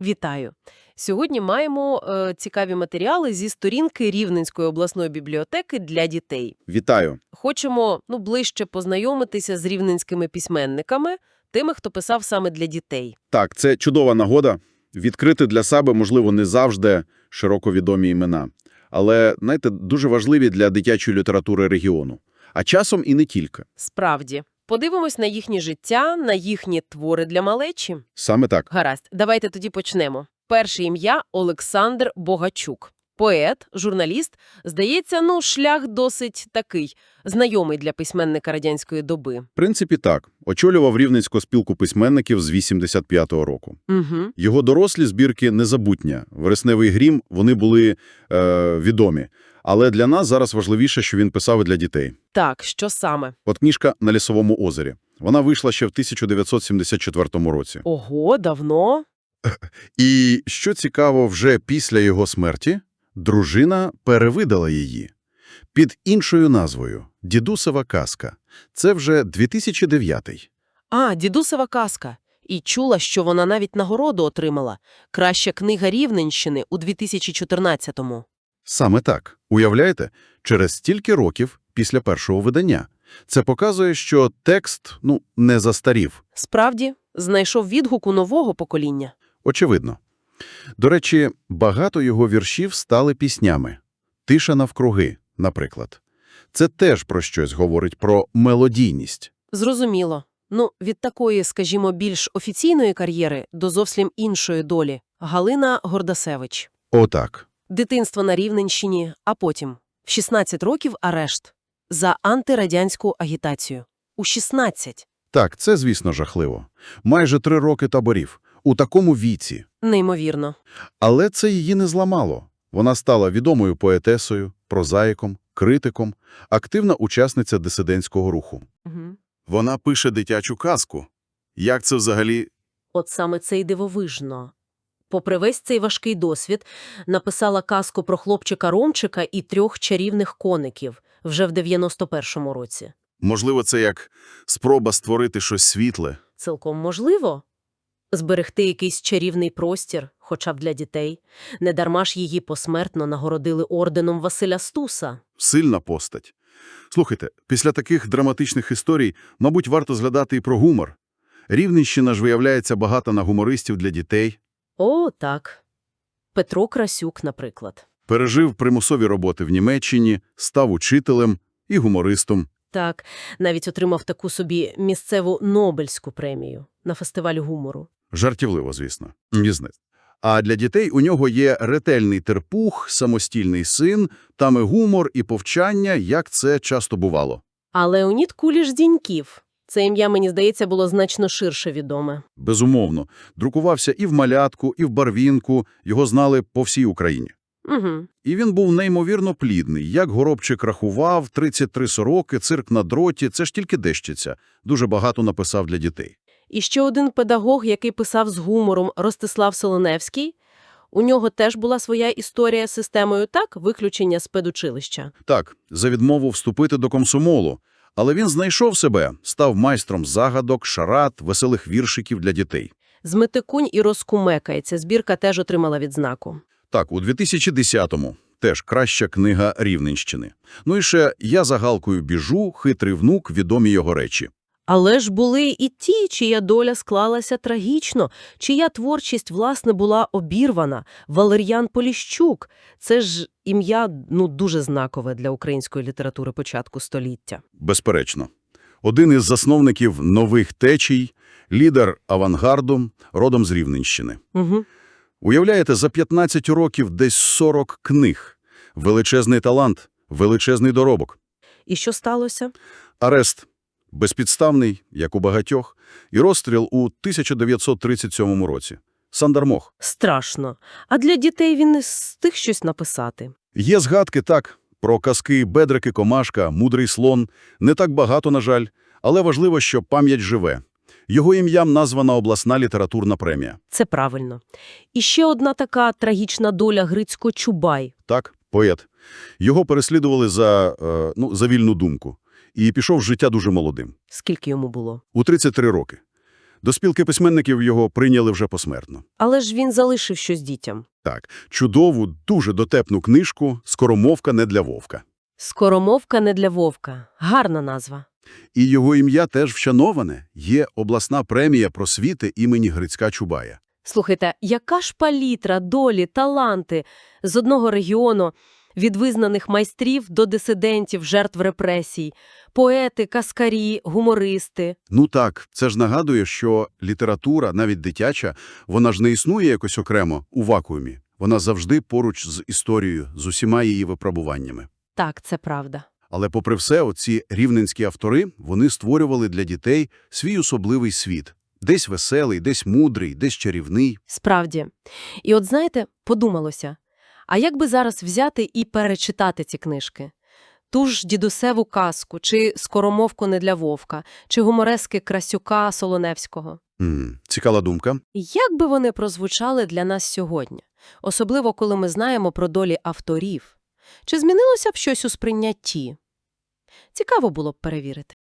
Вітаю! Сьогодні маємо е, цікаві матеріали зі сторінки Рівненської обласної бібліотеки для дітей. Вітаю. Хочемо ну, ближче познайомитися з рівненськими письменниками, тими, хто писав саме для дітей. Так, це чудова нагода відкрити для себе, можливо, не завжди широко відомі імена, але, знаєте, дуже важливі для дитячої літератури регіону. А часом і не тільки. Справді. Подивимось на їхнє життя, на їхні твори для малечі. Саме так. Гаразд, давайте тоді почнемо. Перше ім'я – Олександр Богачук. Поет, журналіст. Здається, ну, шлях досить такий, знайомий для письменника радянської доби. В принципі, так. Очолював Рівненську спілку письменників з 85-го року. Угу. Його дорослі збірки незабутня. «Вересневий грім» вони були е, відомі. Але для нас зараз важливіше, що він писав і для дітей. Так, що саме? От книжка «На лісовому озері». Вона вийшла ще в 1974 році. Ого, давно? І, що цікаво, вже після його смерті дружина перевидала її. Під іншою назвою «Дідусова казка». Це вже 2009 А, дідусова казка. І чула, що вона навіть нагороду отримала. Краща книга Рівненщини у 2014-му. Саме так. Уявляєте? Через стільки років після першого видання. Це показує, що текст, ну, не застарів. Справді, знайшов відгук у нового покоління. Очевидно. До речі, багато його віршів стали піснями. «Тиша навкруги», наприклад. Це теж про щось говорить, про мелодійність. Зрозуміло. Ну, від такої, скажімо, більш офіційної кар'єри до зовсім іншої долі. Галина Гордасевич. Отак. Дитинство на Рівненщині, а потім в 16 років арешт за антирадянську агітацію. У 16. Так, це, звісно, жахливо. Майже три роки таборів. У такому віці. Неймовірно. Але це її не зламало. Вона стала відомою поетесою, прозаїком, критиком, активна учасниця дисидентського руху. Угу. Вона пише дитячу казку. Як це взагалі? От саме це й дивовижно. Попри весь цей важкий досвід, написала казку про хлопчика Ромчика і трьох чарівних коників вже в 91-му році. Можливо, це як спроба створити щось світле. Цілком можливо. Зберегти якийсь чарівний простір, хоча б для дітей. Недарма ж її посмертно нагородили орденом Василя Стуса. Сильна постать. Слухайте, після таких драматичних історій, мабуть, варто згадати і про гумор. Рівненщина ж виявляється багата на гумористів для дітей. О, так. Петро Красюк, наприклад. Пережив примусові роботи в Німеччині, став учителем і гумористом. Так, навіть отримав таку собі місцеву Нобельську премію на фестиваль гумору. Жартівливо, звісно. Бізнес. А для дітей у нього є ретельний терпух, самостійний син, там і гумор, і повчання, як це часто бувало. А Леонід Куліш Діньків. Це ім'я, мені здається, було значно ширше відоме. Безумовно. Друкувався і в Малятку, і в Барвінку, його знали по всій Україні. Угу. І він був неймовірно плідний. Як Горобчик рахував, 33 сороки, цирк на дроті – це ж тільки дещиця. Дуже багато написав для дітей. І ще один педагог, який писав з гумором, Ростислав Солоневський. У нього теж була своя історія з системою так, виключення з педучилища. Так, за відмову вступити до комсомолу. Але він знайшов себе, став майстром загадок, шарат, веселих віршиків для дітей. Зметикунь і розкумекається. Збірка теж отримала відзнаку. Так, у 2010-му теж краща книга Рівненщини. Ну і ще «Я за галкою біжу», «Хитрий внук», відомі його речі. Але ж були і ті, чия доля склалася трагічно, чия творчість, власне, була обірвана. Валер'ян Поліщук – це ж ім'я ну, дуже знакове для української літератури початку століття. Безперечно. Один із засновників нових течій, лідер авангарду, родом з Рівненщини. Угу. Уявляєте, за 15 років десь 40 книг. Величезний талант, величезний доробок. І що сталося? Арест безпідставний, як у багатьох, і розстріл у 1937 році. Сандармох. Страшно. А для дітей він не встиг щось написати. Є згадки, так, про казки Бедрики Комашка, Мудрий слон. Не так багато, на жаль, але важливо, що пам'ять живе. Його ім'ям названа обласна літературна премія. Це правильно. І ще одна така трагічна доля Грицько Чубай. Так, поет. Його переслідували за, е, ну, за вільну думку. І пішов з життя дуже молодим. Скільки йому було? У 33 роки. До спілки письменників його прийняли вже посмертно. Але ж він залишив щось дітям. Так, чудову, дуже дотепну книжку «Скоромовка не для вовка». Скоромовка не для вовка. Гарна назва. І його ім'я теж вшановане. Є обласна премія просвіти імені Грицька Чубая. Слухайте, яка ж палітра, долі, таланти з одного регіону, від визнаних майстрів до дисидентів, жертв репресій, поети, каскарі, гумористи. Ну так, це ж нагадує, що література, навіть дитяча, вона ж не існує якось окремо, у вакуумі. Вона завжди поруч з історією, з усіма її випробуваннями. Так, це правда. Але попри все, оці рівненські автори, вони створювали для дітей свій особливий світ. Десь веселий, десь мудрий, десь чарівний. Справді. І от знаєте, подумалося, а як би зараз взяти і перечитати ці книжки? Ту ж дідусеву казку, чи скоромовку не для вовка, чи гуморески Красюка Солоневського. М, цікава думка. Як би вони прозвучали для нас сьогодні? Особливо, коли ми знаємо про долі авторів. Чи змінилося б щось у сприйнятті? Цікаво було б перевірити.